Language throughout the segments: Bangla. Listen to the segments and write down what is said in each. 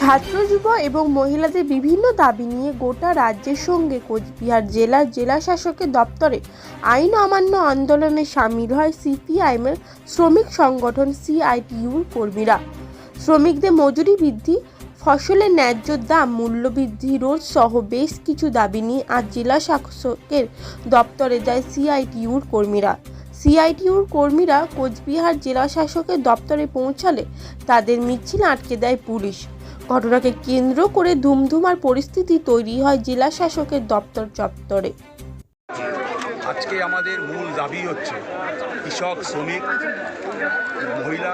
ছাত্র যুব এবং মহিলাদের বিভিন্ন দাবি নিয়ে গোটা রাজ্যের সঙ্গে কোচবিহার জেলার জেলা শাসকের দপ্তরে আইন অমান্য আন্দোলনে সামিল হয় সিপিআইএমের শ্রমিক সংগঠন সিআইটিইউর কর্মীরা। শ্রমিকদের মজুরি বৃদ্ধি, ফসলের ন্যায্য দাম মূল্যবৃদ্ধি রোধ সহ বেশ কিছু দাবি নিয়ে আজ জেলা শাসকের দপ্তরে যায় সিআইটিইউর কর্মীরা। সিআইটিইউর কর্মীরা কোচবিহার জেলাশাসকের দপ্তরে পৌঁছালে তাদের মিছিল আটকে দেয় পুলিশ। ঘটনাকে কেন্দ্র করে ধুমধুমার পরিস্থিতি তৈরি হয় জেলাশাসকের দপ্তর চত্বরে। আজকে আমাদের মূল দাবি হচ্ছে কৃষক, শ্রমিক, মহিলা,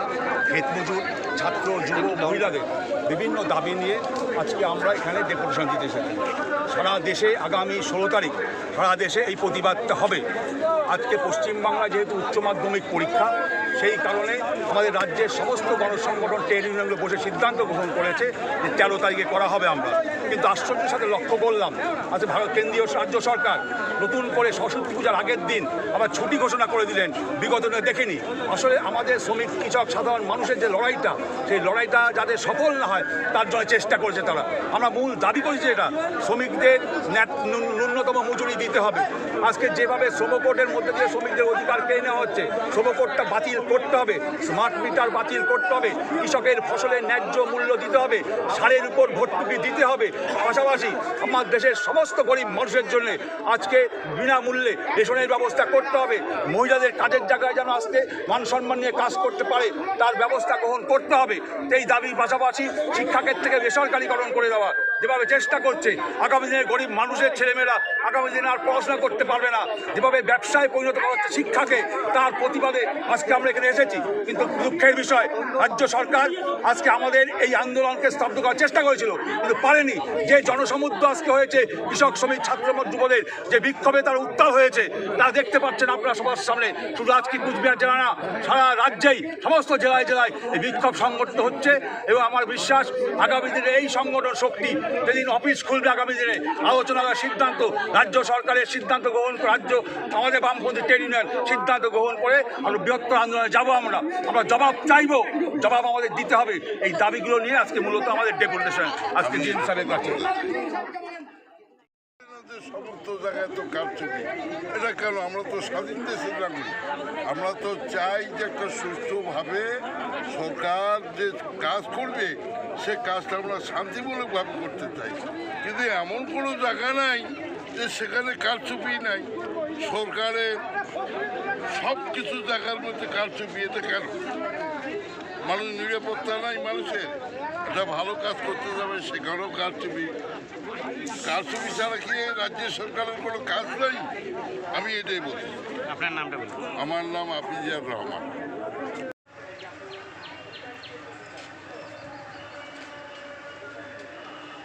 ক্ষেতমজুর, ছাত্র, যুব, মহিলাদের বিভিন্ন দাবি নিয়ে আজকে আমরা এখানে ডেপুটেশন দিতে এসেছি। সারা দেশে আগামী ষোলো তারিখ, সারা দেশে এই প্রতিবাদটা হবে। আজকে পশ্চিমবাংলা যেহেতু উচ্চ মাধ্যমিক পরীক্ষা সেই কারণে আমাদের রাজ্যের সমস্ত গণসংগঠন ট্রেড ইউনিয়নগুলো বসে সিদ্ধান্ত গ্রহণ করেছে যে তেরো তারিখে করা হবে আমরা। কিন্তু আশ্চর্যের সাথে লক্ষ্য করলাম, আজ ভারত কেন্দ্রীয় রাজ্য সরকার নতুন করে সরস্বতী পূজার আগের দিন আবার ছুটি ঘোষণা করে দিলেন, বিগত দিনে দেখেনি। আসলে আমাদের শ্রমিক, কৃষক, সাধারণ মানুষের যে লড়াইটা, সেই লড়াইটা যাতে সফল না হয়, তার জন্য চেষ্টা করেছে তারা। আমরা মূল দাবি করেছি এটা, শ্রমিকদের ন্যূনতম মজুরি দিতে হবে। আজকে যেভাবে শ্রম কোর্টের মধ্যে দিয়ে শ্রমিকদের অধিকার কেড়ে নেওয়া হচ্ছে শ্রম কোর্টটা বাতিল করতে হবে স্মার্ট মিটার বাতিল করতে হবে, কৃষকের ফসলের ন্যায্য মূল্য দিতে হবে, সারের উপর ভর্তুকি দিতে হবে। পাশাপাশি আমার দেশের সমস্ত গরিব মানুষের জন্য আজকে বিনামূল্যে রেশনের ব্যবস্থা করতে হবে। মহিলাদের কাজের জায়গায় যেন আসতে মান সম্মান নিয়ে কাজ করতে পারে, তার ব্যবস্থা গ্রহণ করতে হবে। এই দাবির পাশাপাশি শিক্ষাক্ষেত্র থেকে বেসরকারিকরণ করে দেওয়া যেভাবে চেষ্টা করছে, আগামী দিনে গরিব মানুষের ছেলেমেয়েরা আগামী দিনে আর পড়াশোনা করতে পারবে না। যেভাবে ব্যবসায় পরিণত করা হচ্ছে শিক্ষাকে, তার প্রতিবাদে আজকে আমরা এখানে এসেছি। কিন্তু দুঃখের বিষয়, রাজ্য সরকার আজকে আমাদের এই আন্দোলনকে স্তব্ধ করার চেষ্টা করেছিল। কিন্তু পারেনি। যে জনসমুদ্র আজকে হয়েছে, কৃষক, শ্রমিক, ছাত্র যুবদের যে বিক্ষোভে তার উত্তাল হয়েছে তা দেখতে পাচ্ছেন আপনারা সবার সামনে। শুধু আজকে কুচবিহার জেলা না, সারা রাজ্যেই, সমস্ত জেলায় জেলায় এই বিক্ষোভ সংগঠিত হচ্ছে। এবং আমার বিশ্বাস, আগামী দিনে এই সংগঠন শক্তি যেদিন অফিস খুলবে আগামী দিনে আলোচনার সিদ্ধান্ত, রাজ্য সরকারের সিদ্ধান্ত গ্রহণ রাজ্য, আমাদের বামপন্থী ট্রেড ইউনিয়ন সিদ্ধান্ত গ্রহণ করে আমরা বৃহত্তর আন্দোলনে যাব আমরা। আমরা জবাব চাইব, জবাব আমাদের দিতে হবে। এই দাবিগুলো নিয়ে আজকে মূলত আমাদের ডেপুটেশন। আজকে জিএম সাহেবের কাছে। সমস্ত জায়গায় তো কারচুপি এটা কেন? আমরা তো স্বাধীন দেশের নাগরিক। আমরা তো চাই যে একটা সুষ্ঠুভাবে সরকার যে কাজ করবে সে কাজটা আমরা শান্তিমূলকভাবে করতে চাই। কিন্তু এমন কোনো জায়গা নাই যে সেখানে কারচুপি নাই। সরকারের সব কিছু জায়গার মধ্যে কারচুপি এটা কেন? মানুষ নিরাপত্তা নাই মানুষের। একটা ভালো কাজ করতে যাবে সেখানেও কারচুপি। কারচুপি ছাড়া কি রাজ্য সরকারের কোনো কাজ নাই? আমি এটাই বলছি। আপনার নামটা আমার নাম আফিজিয়ার রহমান।